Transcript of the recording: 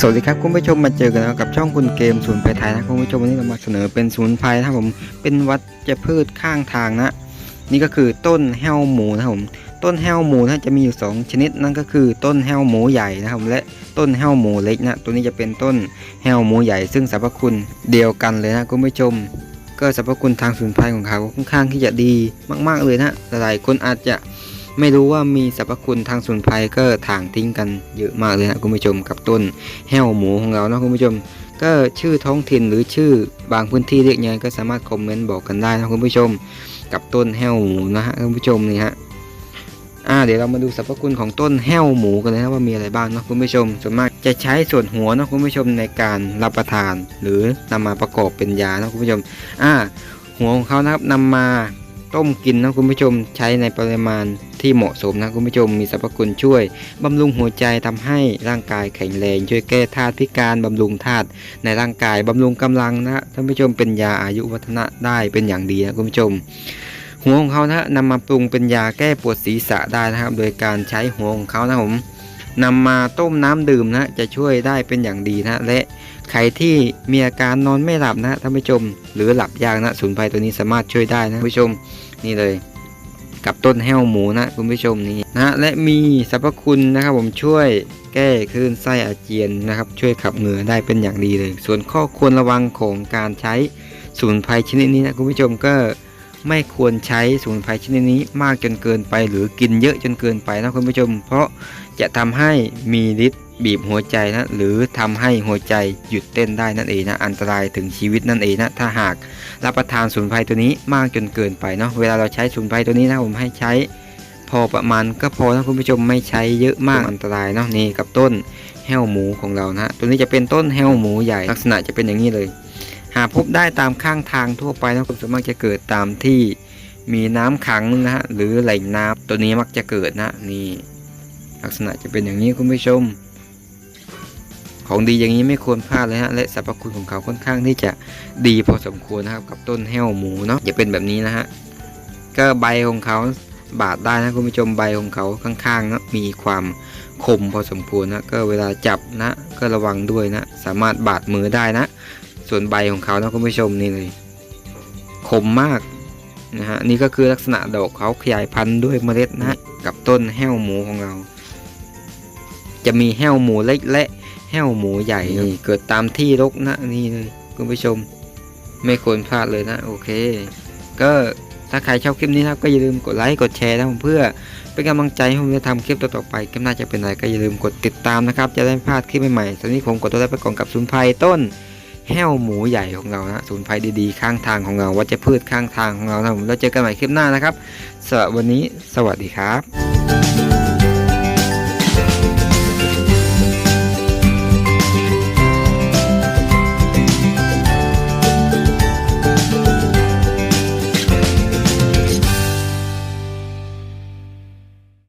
สวัสดีครับคุณผู้ชมมาเจอกันแล้วกับช่องคุณเกมศูนย์ไพรไทยนะคุณผู้ชมวันนี้เรามาเสนอเป็นศูนย์ไพรนะครับผมเป็นวัชพืชข้างทางนะ นี่ก็คือต้นแห้วหมูนะครับผมต้นแห้วหมูนะจะมีอยู่สองชนิดนั่นก็คือต้นแห้วหมูใหญ่นะครับและต้นแห้วหมูเล็กนะตัวนี้จะเป็นต้นแห้วหมูใหญ่ ซึ่งสรรพคุณเดียวกันเลยนะคุณผู้ชม ก็สรรพคุณทางสมุนไพรของเขาค่อนข้างที่จะดีมาก ๆเลยนะหลายๆคนอาจจะ ไม่รู้ว่ามีสรรพคุณทางสมุนไพรก็ถ่างทิ้งกันเยอะมากเลยนะคุณผู้ชมกับต้นแห้วหมูของเรานะคุณผู้ชม ก็ชื่อท้องถิ่นหรือชื่อบางพื้นที่เรียกยังไงก็สามารถคอมเมนต์บอกกันได้นะคุณผู้ชม กับต้นแห้วหมูนะฮะคุณผู้ชมนี่ฮะอ่าเดี๋ยวเรามาดูสรรพคุณของต้นแห้วหมูกันเลยนะว่ามีอะไรบ้างนะคุณผู้ชม ส่วนมากจะใช้ส่วนหัวนะคุณผู้ชมในการรับประทาน หรือนำมาประกอบเป็นยานะคุณผู้ชมอ่าหัวของเขานะครับนำมาต้มกินนะคุณผู้ชมใช้ในปริมาณ ที่เหมาะสมนะคุณผู้ชมมีสรรพคุณช่วยบำรุงหัวใจทำให้ร่างกายแข็งแรง ช่วยแก้ธาตุพิการบำรุงธาตุในร่างกายบำรุงกำลังนะท่านผู้ชมเป็นยาอายุวัฒนะได้เป็นอย่างดีนะคุณผู้ชมหัวของเขานะนำมาปรุงเป็นยาแก้ปวดศีรษะได้นะครับ โดยการใช้หัวของเขานะผมนำมาต้มน้ำดื่มนะจะช่วยได้เป็นอย่างดีนะและใครที่มีอาการนอนไม่หลับนะท่านผู้ชม หรือหลับยากนะสมุนไพรตัวนี้สามารถช่วยได้นะคุณผู้ชม นี่เลย กับต้นแห้วหมูนะคุณผู้ชมนี่นะและมีสรรพคุณนะครับผมช่วยแก้คลื่นไส้อาเจียนนะครับ ช่วยขับเหงื่อได้เป็นอย่างดีเลย ส่วนข้อควรระวังของการใช้สมุนไพรชนิดนี้นะคุณผู้ชมก็ไม่ควรใช้สมุนไพรชนิดนี้มากจนเกินไป หรือกินเยอะจนเกินไปนะคุณผู้ชม เพราะจะทำให้มีฤทธิ์ บีบหัวใจนะหรือทำให้หัวใจหยุดเต้นได้นั่นเองนะอันตรายถึงชีวิตนั่นเองนะถ้าหากรับประทานสมุนไพรตัวนี้มากจนเกินไปเนาะเวลาเราใช้สมุนไพรตัวนี้นะผมให้ใช้ พอประมาณก็พอนะคุณผู้ชมไม่ใช้เยอะมากอันตรายเนาะนี่กับต้นแห้วหมูของเรานะตัวนี้จะเป็นต้นแห้วหมูใหญ่ลักษณะจะเป็นอย่างนี้เลย หาพบได้ตามข้างทางทั่วไปนะคุณส่วนมากจะเกิดตามที่มีน้ำขังนะฮะหรือแหล่งน้ำตัวนี้มักจะเกิดนะนี่ลักษณะจะเป็นอย่างนี้คุณผู้ชม ของดีอย่างนี้ไม่ควรพลาดเลยฮะและสรรพคุณของเขาค่อนข้างที่จะดีพอสมควรนะครับกับต้นแห้วหมูเนาะอย่าเป็นแบบนี้นะฮะก็ใบของเขาบาดได้นะคุณผู้ชมใบของเขาข้างๆนะมีความคมพอสมควรนะก็เวลาจับนะก็ระวังด้วยนะสามารถบาดมือได้นะ ส่วนใบของเขานะคุณผู้ชมนี่เลยคมมากนะฮะนี่ก็คือลักษณะดอกเขาขยายพันธุ์ด้วยเมล็ดนะกับต้นแห้วหมูของเรา จะมีแห้วหมูเล็กและ ห้วหมูใหญ่นี่เกิดตามที่รกนะนี่เลยคุณผู้ชม ไม่ควรพลาดเลยนะ โอเค ก็ถ้าใครชอบคลิปนี้นะครับก็อย่าลืมกดไลค์กดแชร์นะผมเพื่อเป็นกำลังใจให้ผมจะทำคลิปต่อๆไปคลิปหน้าจะเป็นอะไรก็อย่าลืมกดติดตามนะครับ จะได้ไม่พลาดคลิปใหม่ๆตอนนี้ผมกดตัวแรกไปก่อนกับสุนไพรต้นแห้วหมูใหญ่ของเรานะสมุนไพรดีๆข้างทางของเราวัชพืชข้างทางของเรานะผมแล้วเจอกันใหม่คลิปหน้านะครับสำหรับวันนี้สวัสดีครับ